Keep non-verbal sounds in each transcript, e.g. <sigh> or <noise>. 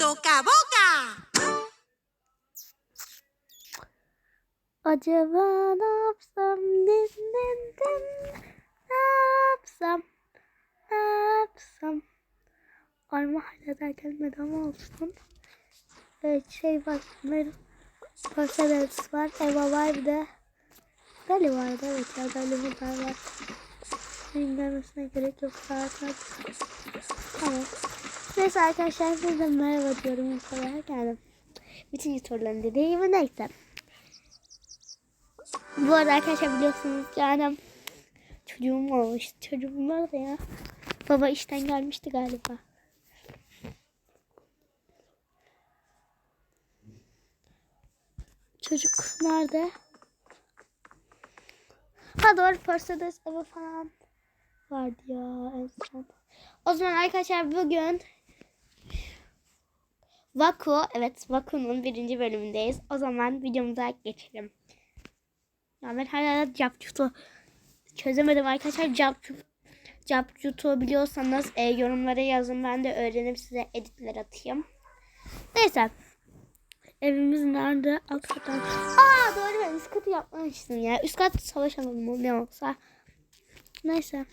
toca boca. Acaba ne yapsam din din din ne yapsam ne yapsam Arma hala da gelmedi ama olsun. Evet şey var. Mer Perseverance var. Eva var bir de. Dali vardı evet ya Dali bunlar var. Benim gelmesine gerek yok zaten. Tamam. Neyse arkadaşlar size merhaba diyorum olarak geldim. Bütün soruların dediğim neyse. Bu arada arkadaşlar biliyorsunuz yani çocuğum olmuş. Çocuğum nerede ya? Baba işten gelmişti galiba. Çocuk nerede? Ha doğru Mercedes eve falan vardı ya en son. O zaman arkadaşlar bugün Vaku, evet Vaku'nun birinci bölümündeyiz. O zaman videomuza geçelim. Ya ben hala Capcut'u çözemedim arkadaşlar. Capcut, Capcut'u biliyorsanız e, yorumlara yazın. Ben de öğrenip size editler atayım. Neyse. Evimiz nerede? Alt kattan. Aa doğru ben üst katı yapmamıştım ya. Üst kat savaş alanı ne olsa. Neyse.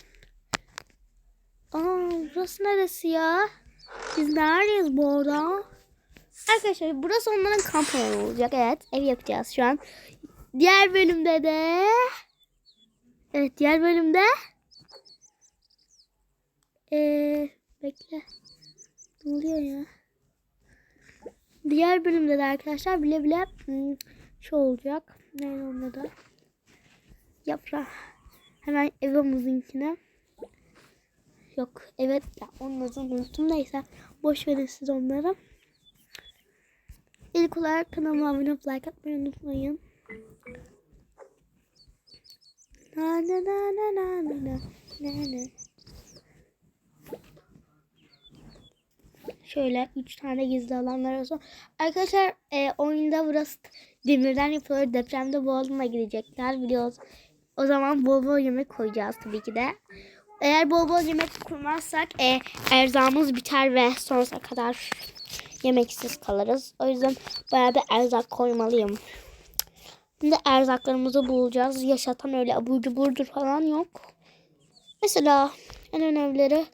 Aa burası neresi ya? Biz neredeyiz bu arada? Arkadaşlar burası onların kamp alanı olacak. Evet ev yapacağız şu an. Diğer bölümde de Evet diğer bölümde ee, bekle. Ne oluyor ya? Diğer bölümde de arkadaşlar bile bile hmm, şu olacak. Ne onun adı? Yaprak. Hemen evimizinkine. Yok evet ya adını unuttum. Neyse boş verin siz onları. İlk olarak kanalıma abone olup like atmayı unutmayın. Na na na na na na na na. Şöyle 3 tane gizli alanlar olsun. Arkadaşlar e, oyunda burası demirden yapılıyor. Depremde boğazına girecekler biliyoruz. O zaman bol bol yemek koyacağız tabii ki de. Eğer bol bol yemek kurmazsak e, erzağımız biter ve sonsuza kadar yemeksiz kalırız. O yüzden bayağı bir erzak koymalıyım. Şimdi erzaklarımızı bulacağız. Yaşatan öyle abur cuburdur falan yok. Mesela en önemlileri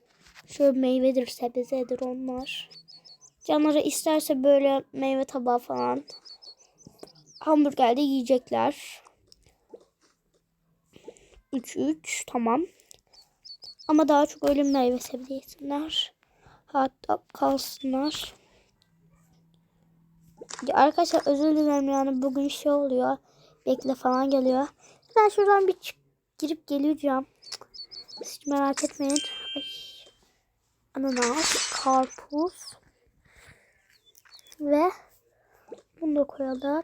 şöyle meyvedir, sebzedir onlar. Canları isterse böyle meyve tabağı falan. Hamburgerde yiyecekler. 3-3 tamam. Ama daha çok öyle meyve sebze yesinler. Hatta kalsınlar. Arkadaşlar özür dilerim yani bugün şey oluyor. Bekle falan geliyor. Ben şuradan bir girip geleceğim. Hiç merak etmeyin. Ay. Ananas, karpuz ve bunu da koyalım.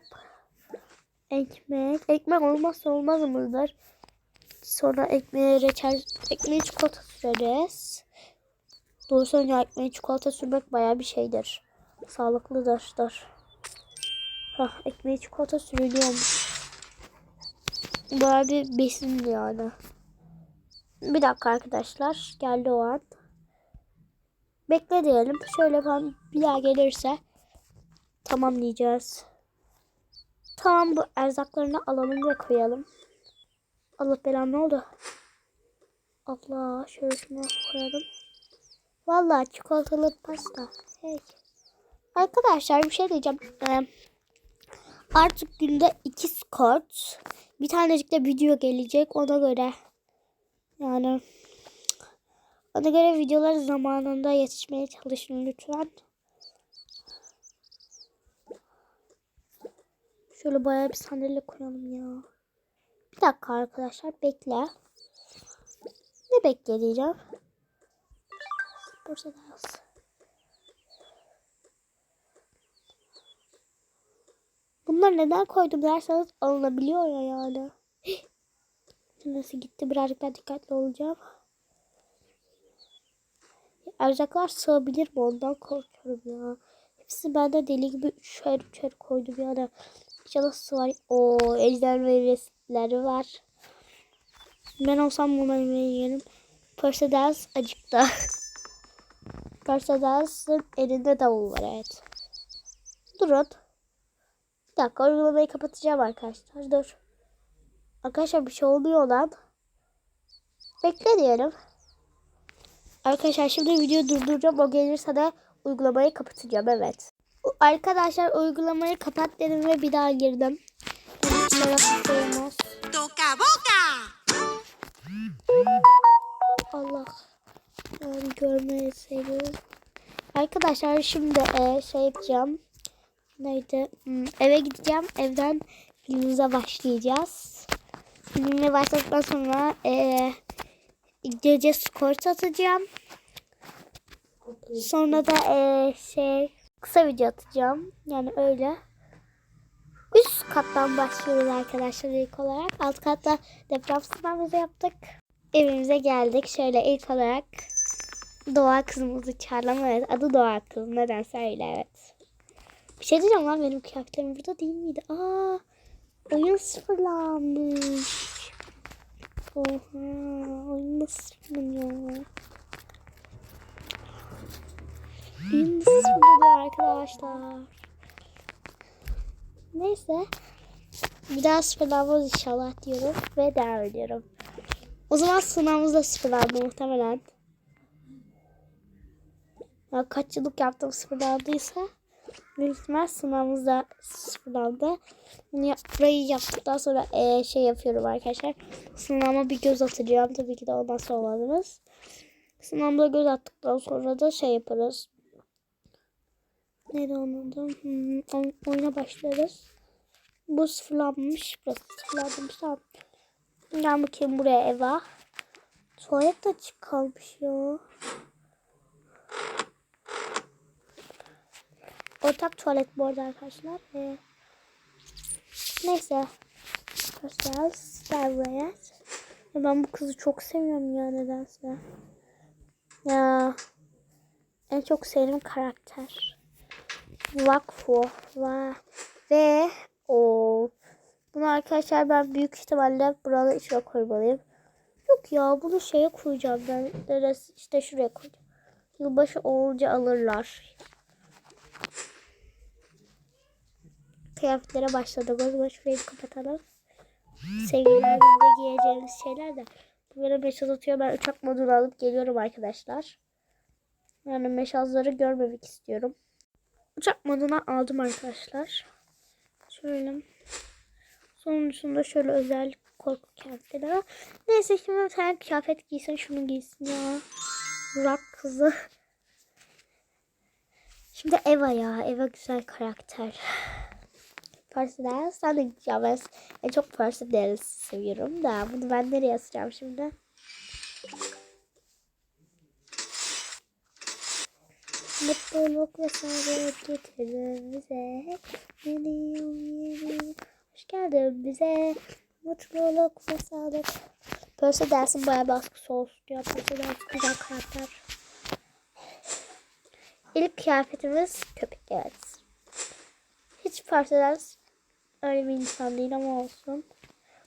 Ekmek. Ekmek olmazsa olmazımızdır. Sonra ekmeğe reçel, ekmeğe çikolata süreriz. Doğrusu önce ekmeğe çikolata sürmek baya bir şeydir. Sağlıklıdır. Dur. Hah, ekmeğe çikolata sürülüyormuş. Baya bir besin yani. Bir dakika arkadaşlar. Geldi o an. Bekle diyelim. Şöyle falan bir daha gelirse tamamlayacağız. Tamam bu erzaklarını alalım ve koyalım. Allah belanı ne oldu? Allah şöyle şunu koyalım. Vallahi çikolatalı pasta. Hey. Arkadaşlar bir şey diyeceğim. Ee, artık günde iki skort. Bir tanecik de video gelecek ona göre. Yani ona göre videolar zamanında yetişmeye çalışın lütfen. Şöyle bayağı bir sandalye koyalım ya. Bir dakika arkadaşlar bekle. Ne bekleyeceğim? Bursa Dağız. Bunlar neden koydum derseniz alınabiliyor ya yani. <gasps> Nasıl gitti birazcık daha dikkatli olacağım. Erzaklar sığabilir mi ondan korkuyorum ya. Hepsi bende deli gibi üçer üçer koydum yani. İnşallah sığar. O ejder meyveleri var. Ben olsam bu meyveyi yerim. Persedes acıktı. <laughs> Persedas'ın elinde davul var evet. Durun. Dakika uygulamayı kapatacağım arkadaşlar. Dur. Arkadaşlar bir şey oluyor lan. Bekle diyelim. Arkadaşlar şimdi videoyu durduracağım. O gelirse de uygulamayı kapatacağım. Evet. Arkadaşlar uygulamayı kapat dedim ve bir daha girdim. Toca boca. Allah. Ben görmeyi seviyorum. Arkadaşlar şimdi e, şey yapacağım. Neydi? Hmm, eve gideceğim. Evden filmimize başlayacağız. Filmine başladıktan sonra e, gece skor atacağım. Sonra da e, şey kısa video atacağım. Yani öyle. Üst kattan başlıyoruz arkadaşlar ilk olarak. Alt katta deprem sınavımızı yaptık. Evimize geldik. Şöyle ilk olarak Doğa kızımızı çağıralım. Evet adı Doğa kız. Nedense öyle evet. Bir şey diyeceğim lan benim kıyafetlerim burada değil miydi? Aa, oyun sıfırlanmış. Oha oyun nasıl sıfırlanıyor? Oyun nasıl arkadaşlar? Neyse. Bir daha sıfırlanmaz inşallah diyorum ve devam ediyorum. O zaman sınavımız da sıfırlandı muhtemelen. Ya kaç yıllık yaptığım sıfırlandıysa büyük ihtimal sınavımız da sıfırlandı. Bunu yapmayı yaptıktan sonra eee, şey yapıyorum arkadaşlar. Sınavıma bir göz atacağım. Tabii ki de olmazsa olmazımız. Sınavda göz attıktan sonra da şey yaparız. Neydi onun adı? Hmm, oy- oyuna başlarız. Bu sıfırlanmış. Burası sıfırlanmış. Tamam. Gel bakayım buraya Eva. Tuvalet açık kalmış ya. Ortak tuvalet bu arada arkadaşlar. Ee, neyse. Arkadaşlar gel buraya. Ya ben bu kızı çok seviyorum ya nedense. Ya. En çok sevdiğim karakter. Vakfo. Va. Ve o. Bunu arkadaşlar ben büyük ihtimalle burada içine koymalıyım. Yok ya bunu şeye koyacağım ben. Neresi? İşte şuraya koyacağım. Yılbaşı olunca alırlar. Kıyafetlere başladık. O zaman şurayı kapatalım. Sevgililer gününde giyeceğimiz şeyler de. Böyle mesaj atıyor. Ben uçak modunu alıp geliyorum arkadaşlar. Yani mesajları görmemek istiyorum. Uçak moduna aldım arkadaşlar. Şöyle. Sonuncusunda şöyle özel korku kıyafetleri var. Neyse şimdi bir tane kıyafet giysin şunu giysin ya. Rock kızı. Şimdi Eva ya. Eva güzel karakter. Percy sen de ben en çok Percy seviyorum da bunu ben nereye asacağım şimdi? Mutluluk ve saadet getirir bize. Yeni yıl yeni. Hoş geldin bize. Mutluluk ve saadet. Percy dersin bayağı baskısı olsun ya. Percy dersin güzel karakter. İlk kıyafetimiz köpek evet. Hiç Percy dersin öyle bir insan değil ama olsun.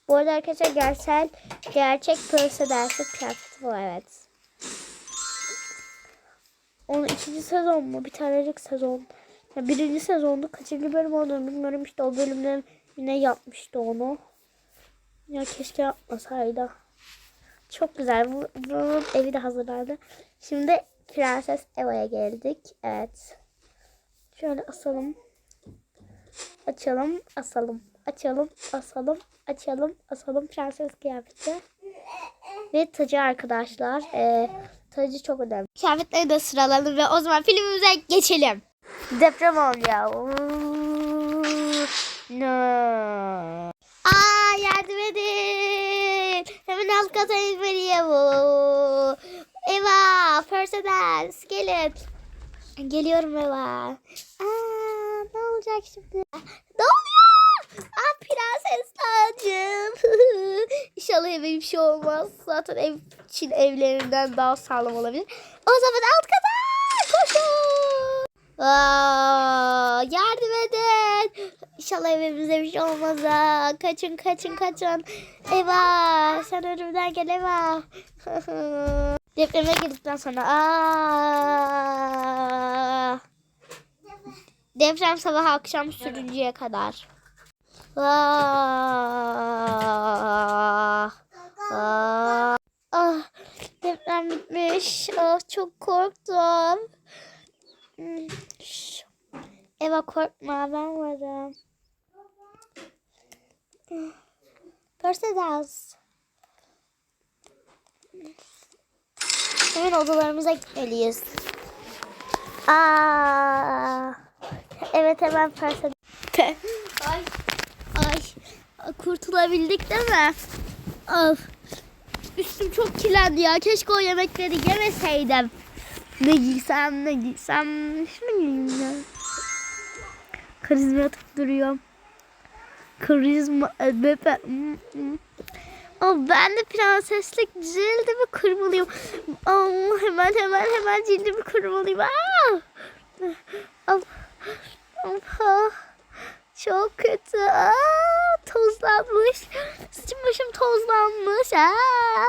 Bu arada arkadaşlar gerçek, gerçek Percy dersi kıyafeti bu evet. Onun ikinci sezon mu? Bir tanecik sezon. Ya birinci sezonda kaçıncı bölüm olduğunu bilmiyorum. İşte o bölümde yine yapmıştı onu. Ya keşke yapmasaydı. Çok güzel. Bu, bunun evi de hazırlandı. Şimdi Prenses Eva'ya geldik. Evet. Şöyle asalım. Açalım, asalım. Açalım, asalım, açalım, asalım. Prenses kıyafeti. Ve tacı arkadaşlar. Ee, tacı çok önemli. Kıyafetleri de sıraladım ve o zaman filmimize geçelim. Deprem oluyor. No. Aa yardım edin. Hemen alt kata inmeliyim. Eva, Perseverance gelin. Geliyorum Eva. Olacak şimdi? Ne oluyor? Aa prenses tacım. <laughs> İnşallah eve bir şey olmaz. Zaten ev Çin evlerinden daha sağlam olabilir. O zaman alt kata koşun. Aa, yardım edin. İnşallah evimize bir şey olmaz. ha. Kaçın kaçın kaçın. Eva sen önümden gel Eva. <laughs> Depreme girdikten sonra aa Deprem sabah akşam sürünceye kadar. Ah, ah, ah, deprem bitmiş. Ah, çok korktum. Eva korkma ben varım. Persedas. Hemen odalarımıza gitmeliyiz. Aa, evet hemen Persedas. ay, ay, kurtulabildik değil mi? Of. Üstüm çok kirlendi ya. Keşke o yemekleri yemeseydim. Ne giysem ne giysem. Şunu giyeyim ya. Karizma atıp duruyorum. Karizma. e, hmm. Oh, ben de prenseslik cildimi kırmalıyım. Oh, hemen hemen hemen cildimi kırmalıyım. Aa! Oh, oh, oh. Çok kötü. Aa, tozlanmış. Saçım başım tozlanmış. Aa.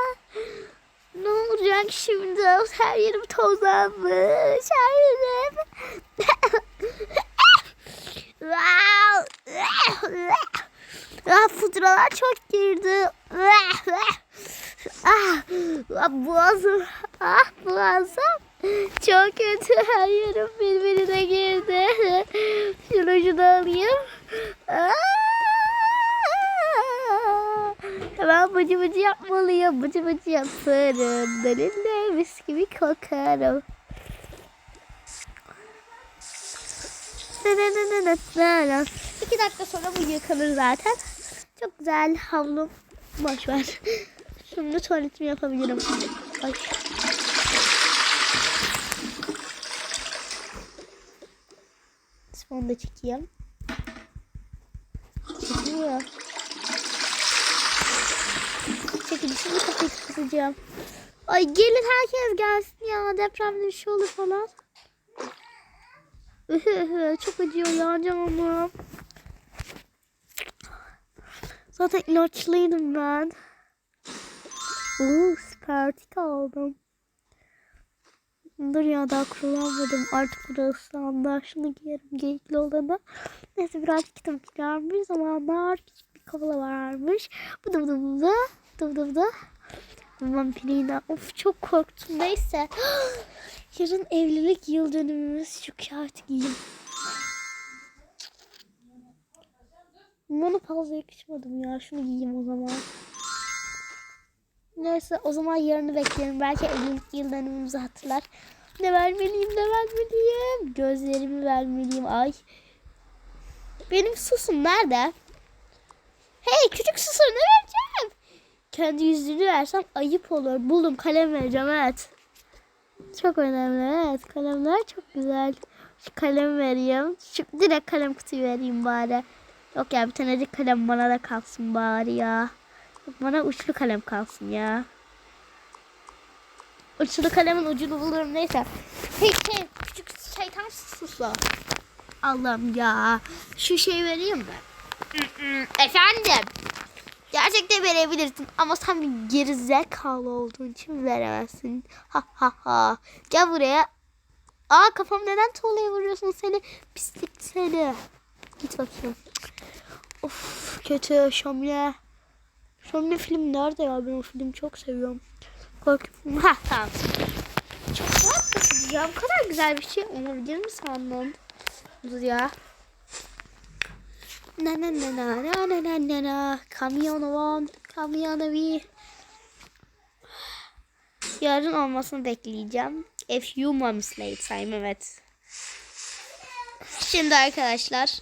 Ne olacak şimdi? Her yerim tozlanmış. Her yerim. ah, pudralar çok girdi. ah, ah, boğazım. Ah, boğazım. Çok kötü. Her yerim birbirine girdi. Şunu şunu alayım. Ah! Hemen bıcı bıcı yapmalıyım. Bıcı bıcı yaparım. Benimle mis gibi kokarım. İki dakika sonra bu yıkanır zaten. Çok güzel havlu. Boş ver. Şimdi tuvaletimi yapabilirim. Ay. Onu da çekeyim. Çekiliyor. Çekildi. Şimdi kapıyı kapatacağım. Ay gelin herkes gelsin ya. Depremde bir şey olur falan. Çok acıyor ya canım. Zaten ilaçlıydım ben. Oo, spertik aldım. Dur ya daha kullanmadım. Artık burası anda şunu giyerim geyikli olanı. Neyse birazcık kitap çıkarım. Bir zamanlar küçük bir kola varmış. Bu da bu da bu da. Bu da bu da. Vampirina. Of çok korktum. Neyse. <gasps> Yarın evlilik yıl dönümümüz. Şu kağıt giyeyim. Bana fazla yakışmadım ya. Şunu giyeyim o zaman. Neyse o zaman yarını bekleyelim. Belki evlilik yıl hatırlar. Ne vermeliyim ne vermeliyim. Gözlerimi vermeliyim. Ay. Benim susum nerede? Hey küçük susum ne vereceğim? Kendi yüzünü versem ayıp olur. Buldum kalem vereceğim evet. Çok önemli evet. Kalemler çok güzel. Şu kalem vereyim. Şu direkt kalem kutuyu vereyim bari. Yok ya bir tanecik kalem bana da kalsın bari ya. Bana uçlu kalem kalsın ya. Uçlu kalemin ucunu bulurum neyse. Hey şey küçük şeytan susla. Allah'ım ya. Şu şey vereyim mi? Efendim. Gerçekten verebilirsin ama sen bir gerizekalı olduğun için veremezsin. Ha ha ha. Gel buraya. Aa kafam neden tuğlaya vuruyorsun seni? Pislik seni. Git bakayım. Of kötü şömine. Şömine film nerede ya? Ben o filmi çok seviyorum. Korku. Ha tamam. Çok rahat ya. Bu kadar güzel bir şey olabilir mi sandın? Dur ya. Na na na na na na na na na Kamyon one, kamyon bir. Yarın olmasını bekleyeceğim. A few months later evet. Şimdi arkadaşlar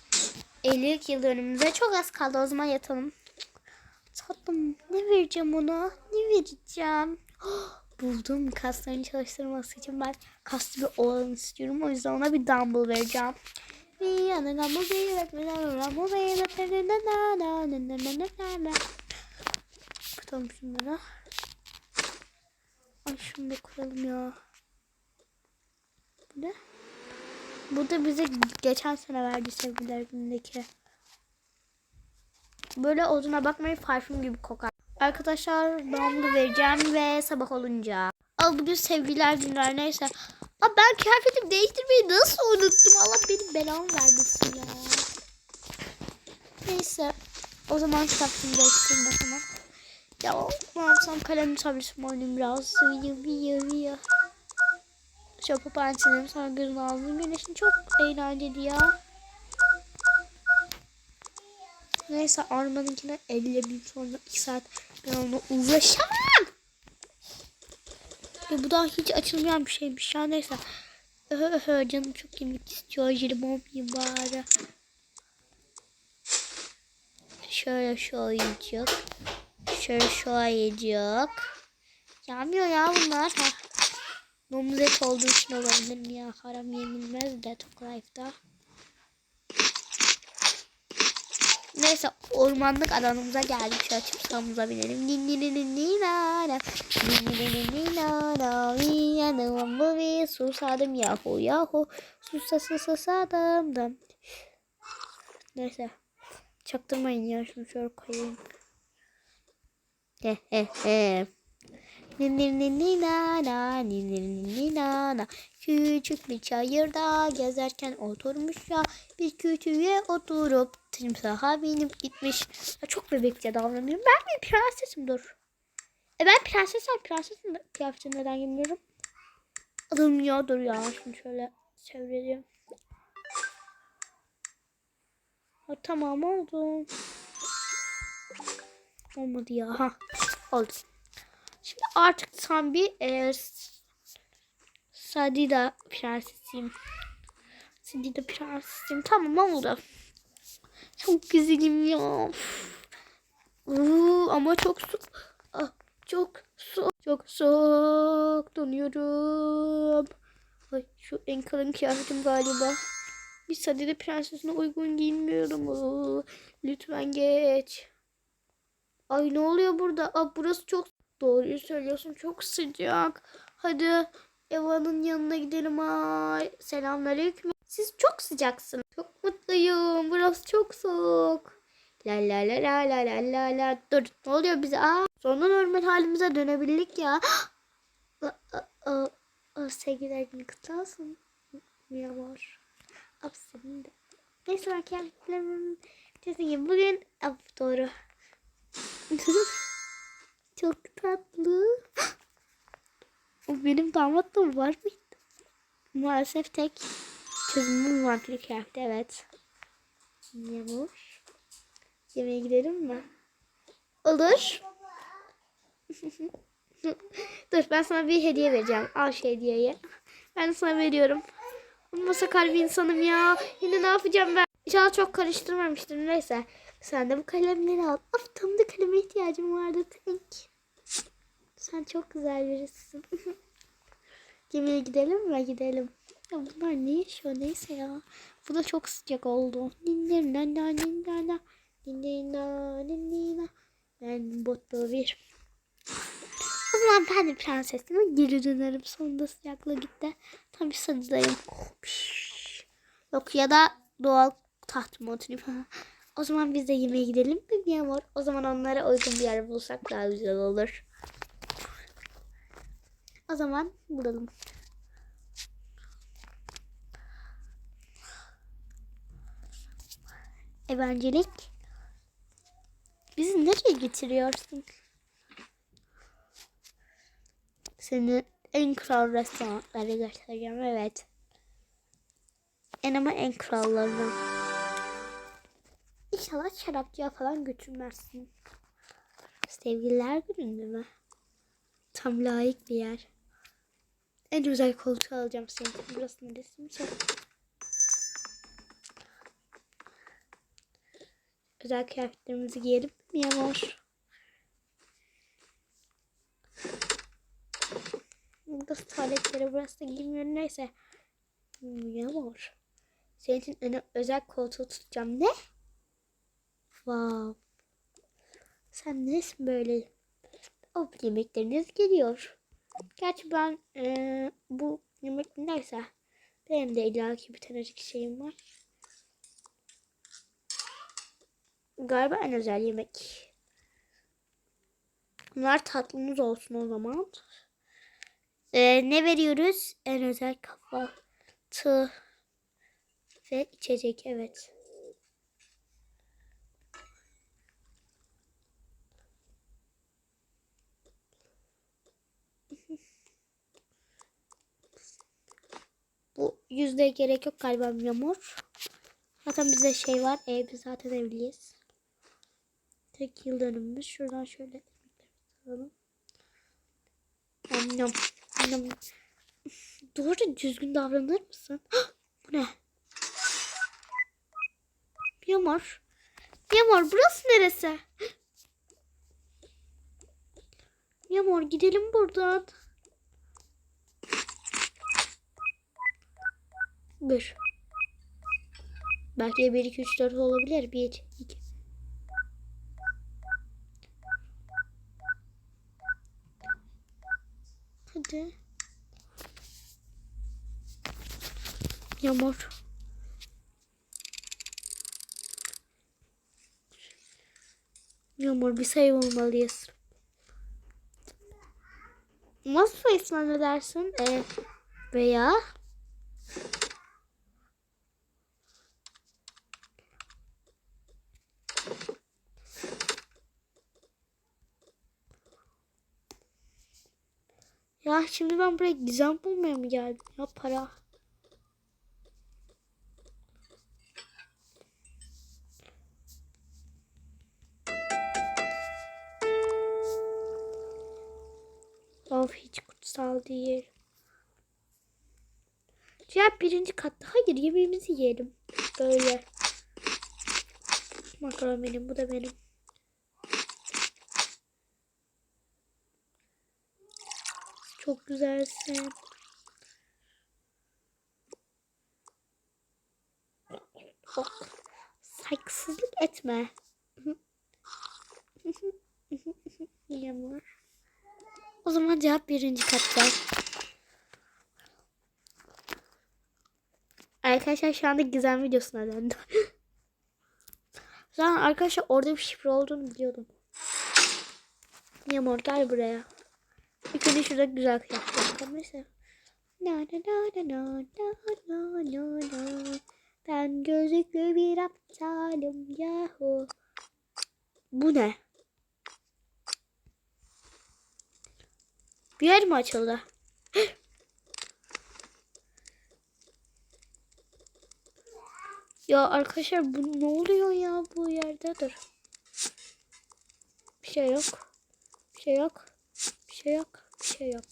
50 yıl dönümümüze çok az kaldı. O zaman yatalım. Tatlım ne vereceğim ona? Ne vereceğim? Buldum kaslarını çalıştırması için ben kaslı bir oğlan istiyorum. O yüzden ona bir dumbbell vereceğim. Kapatalım şunları. Ay şunu da koyalım ya. Bu ne? Bu da bize geçen sene verdi sevgiler günündeki. Böyle oduna bakmayın parfüm gibi kokar. Arkadaşlar ben bunu vereceğim ve sabah olunca. Al bugün sevgiler günler neyse. Aa, ben kıyafetimi değiştirmeyi nasıl unuttum? Allah benim belamı vermesin ya. Neyse. O zaman kitapçımı değiştireyim bakalım. Ya ne yapsam kalem tabletim oynayayım biraz. Video video video. Şöyle papağançınım sonra gözün ağzım güneşin çok eğlenceli ya. Neyse Arman'ınkine 50 bin sonra 2 saat ben onunla uğraşamam. Ya bu da hiç açılmayan bir şeymiş ya neyse. Öhö öhö canım çok yemek istiyor. Jelibon yiyeyim bari. Şöyle şöyleyecek. Şöyle şöyleyecek. Yanmıyor ya bunlar. Ha. Domuz et olduğu için olabilir mi ya? Haram yenilmez de Tok Life'da. Neyse ormanlık alanımıza geldik. Şu açıp sağımıza binelim. Yanıma bu vi susadım yahu yahu. Susası susadım da. Neyse. Çaktırmayın ya şunu şöyle koyayım. He he he. Küçük bir çayırda gezerken oturmuş ya bir kütüğe oturup timsaha binip gitmiş. Ya çok bebekçe davranıyorum. Ben bir prensesim dur. E ben prensesem prensesin kıyafetini neden giymiyorum? Ya dur ya şunu şöyle çevireyim. Ha, tamam oldu. Olmadı ya. Ha, oldu. Artık tam bir e, Sadida prensesiyim. Sadida prensesiyim. Tamam oldu. Çok güzelim ya. Uuu, ama çok su. Ah, çok su. Çok soğuk. Donuyorum. Ay, şu en kalın kıyafetim galiba. Bir Sadida prensesine uygun giyinmiyorum. Lütfen geç. Ay ne oluyor burada? Aa, burası çok doğruyu söylüyorsun. Çok sıcak. Hadi Eva'nın yanına gidelim. Ay selamünaleyküm. Siz çok sıcaksınız. Çok mutluyum. Burası çok soğuk. La la la la la la la la. Dur ne oluyor bize? Aa, sonra normal halimize dönebildik ya. <gasps> Sevgiler günü kutlu olsun. Mi amor. Ab senin de. Neyse. Kesin bugün ab doğru. <laughs> çok tatlı. O benim damatlığım var mıydı? Maalesef tek çözümüm vampir kıyafeti evet. Yamuş. Yemeğe gidelim mi? Olur. <laughs> Dur ben sana bir hediye vereceğim. Al şu hediyeyi. Ben sana veriyorum. Ama sakar bir insanım ya. Yine ne yapacağım ben? İnşallah çok karıştırmamıştır. Neyse. Sen de bu kalemleri al. Of tam da kaleme ihtiyacım vardı. Thank. Sen çok güzel birisin. <laughs> Gemiye gidelim mi? Gidelim. Ya bunlar ne yaşıyor neyse ya. Bu da çok sıcak oldu. Ninna ninna ninna ninna Ben botlu bir. O zaman ben de prensesime geri dönerim. Sonunda sıcaklığı gitti. Tam bir sadıdayım. Yok ya da doğal tahtıma <laughs> oturayım. o zaman biz de yemeğe gidelim mi bir amor? O zaman onlara uygun bir yer bulsak daha güzel olur. O zaman bulalım. Evangelik. Bizi nereye getiriyorsun? Seni en kral restoranlara göstereceğim. Evet. En ama en krallarına. İnşallah şarapçıya falan götürmezsin. Sevgililer gününde mü? Tam layık bir yer. En güzel koltuğu alacağım senin. Burası neresi? Özel kıyafetlerimizi giyelim amor? Burası tuvaletlere burası da giymiyorum neyse. Yamor. Senin için özel koltuğu tutacağım. Ne? Wow. Sen nesin böyle? O yemekleriniz geliyor. Gerçi ben e, bu yemek neyse. Benim de illaki bir tanecik şeyim var. Galiba en özel yemek. Bunlar tatlımız olsun o zaman. Ee, ne veriyoruz? En özel kahvaltı Ve içecek evet. Bu yüzde gerek yok galiba yağmur. Zaten bizde şey var. E, biz zaten evliyiz. Tek yıl dönümümüz. Şuradan şöyle alalım. Yam. Yam. Doğru düzgün davranır mısın? <gasps> Bu ne? Yamar. Yamar burası neresi? <gasps> Yamar gidelim buradan. Bir. Belki de 1, 2, 3, 4 olabilir. 1, 2. Hadi. Yağmur. Yağmur bir sayı olmalıyız. Nasıl ismen edersin? E, veya Ya şimdi ben buraya gizem bulmaya mı geldim? Ya para. Of hiç kutsal değil. Cevap birinci katta. Hayır yemeğimizi yiyelim. Böyle. Makaron benim. Bu da benim. Çok güzelsin. Saygısızlık etme. Yağmur. O zaman cevap birinci katta. Arkadaşlar şu anda gizem videosuna döndüm. Zaten arkadaşlar orada bir şifre olduğunu biliyordum. Yağmur gel buraya. İlk önce şurada güzel kıyafet yapalım. Neyse. La la la la la la la la Ben gözlüklü bir aptalım yahu. Bu ne? Bir yer mi açıldı? <gasps> ya arkadaşlar bu ne oluyor ya bu yerde dur. Bir şey yok. Bir şey yok. Bir şey yok. Bir şey yok.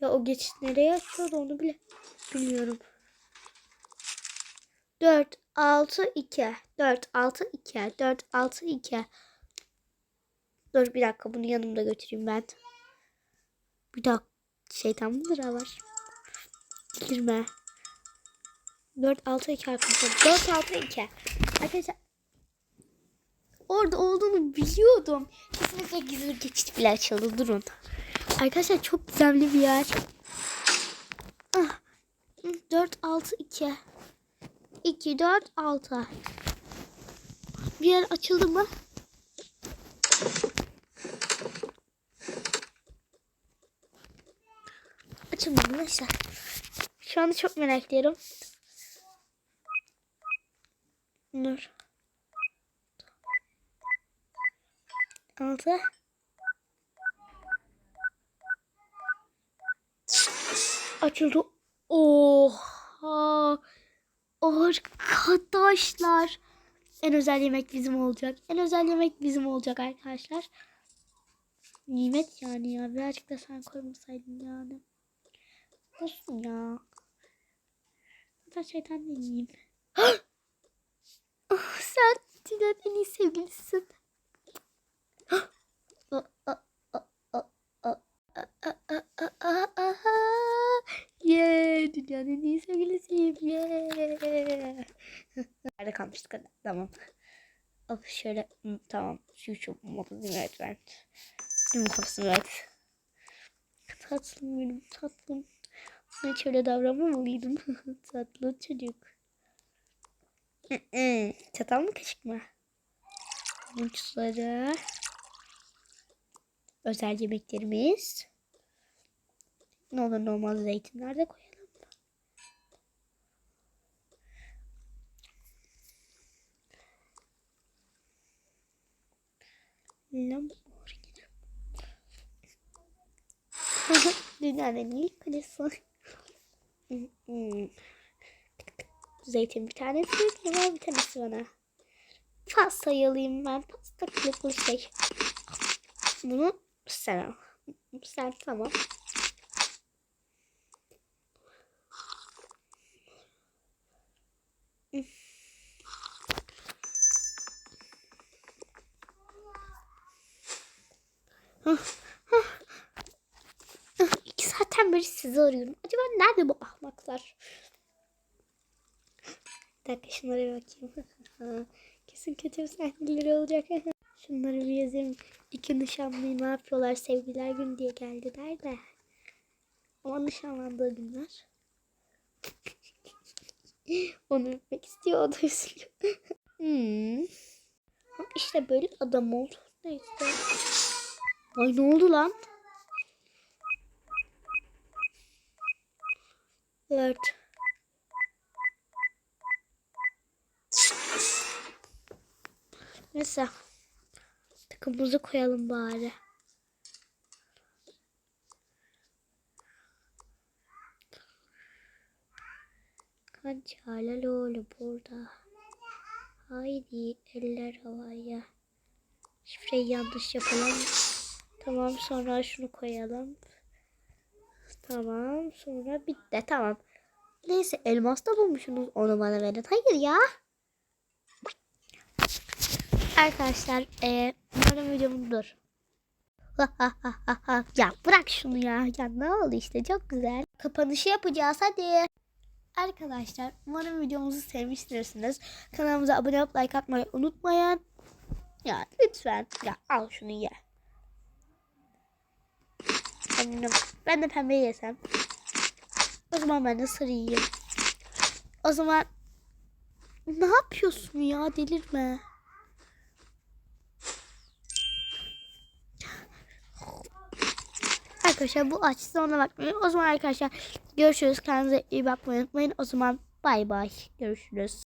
Ya o geçit nereye açıyordu onu bile bilmiyorum. 4 6 2 4 6 2 4 6 2 Dur bir dakika bunu yanımda götüreyim ben. Bir dakika şeytan mıdır ha var? Girme. 4 6 2 arkadaşlar. 4 6 2. Arkadaşlar orada olduğunu biliyordum. Kesinlikle gizli geçit bile açıldı. Durun. Arkadaşlar çok gizemli bir yer. Ah. 4 6 2. 2 4 6. Bir yer açıldı mı? Açılmadı neyse. Şu anda çok merak ediyorum. Dur. Altı. Açıldı. Oha. Arkadaşlar. En özel yemek bizim olacak. En özel yemek bizim olacak arkadaşlar. Nimet yani ya. Birazcık da sen koymasaydın yani. Olsun ya. Zaten şeytan değilim. oh, <gasps> sen Dilan en iyi sevgilisin. Yeah, dünyanın en iyi sevgilisiyim. Yeah. Nerede kalmıştık. Tamam. Of şöyle tamam. Şu şu motoru evet ben. Şimdi kafasını evet. Tatlım benim tatlım. Ben hiç öyle davranmamalıydım. <laughs> Tatlı çocuk. Çatal mı kaşık mı? Burçları özel yemeklerimiz. Ne olur normal zeytinler de koyalım. Lamborghini. <laughs> Dünyanın ilk kulesi. <laughs> Zeytin bir tanesi, limon bir tanesi bana. Pasta yalayayım ben. Pasta kılıklı şey. Bunu sen al. Sen tamam. İki saatten beri sizi arıyorum. Acaba nerede bu ahmaklar? Bir dakika şunlara bakayım. <laughs> Kesin kötü sahneleri olacak. <laughs> Şunları bir yazayım. İki nişanlıyı ne yapıyorlar sevgililer günü diye geldiler de. Ama nişanlandığı günler. <laughs> Onu öpmek istiyor o da üzülüyor. <laughs> hmm. İşte böyle adam oldu. Neyse. Ay ne oldu lan? Evet. Neyse. Takımımızı koyalım bari. Kancala lolu burada. Haydi eller havaya. Şifreyi yanlış yapalım. Tamam sonra şunu koyalım. Tamam sonra bitti tamam. Neyse elmas da bulmuşsunuz onu bana verin. Hayır ya. Arkadaşlar e, umarım videomu dur. ya bırak şunu ya. Ya ne oldu işte çok güzel. Kapanışı yapacağız hadi. Arkadaşlar umarım videomuzu sevmiştirsiniz. Kanalımıza abone olup like atmayı unutmayın. Ya lütfen ya al şunu ye. Ben de pembe yesem. O zaman ben de sarı yiyeyim. O zaman ne yapıyorsun ya delirme. Arkadaşlar bu açtı ona bakmayın. O zaman arkadaşlar görüşürüz. Kendinize iyi bakmayı unutmayın. O zaman bay bay. Görüşürüz.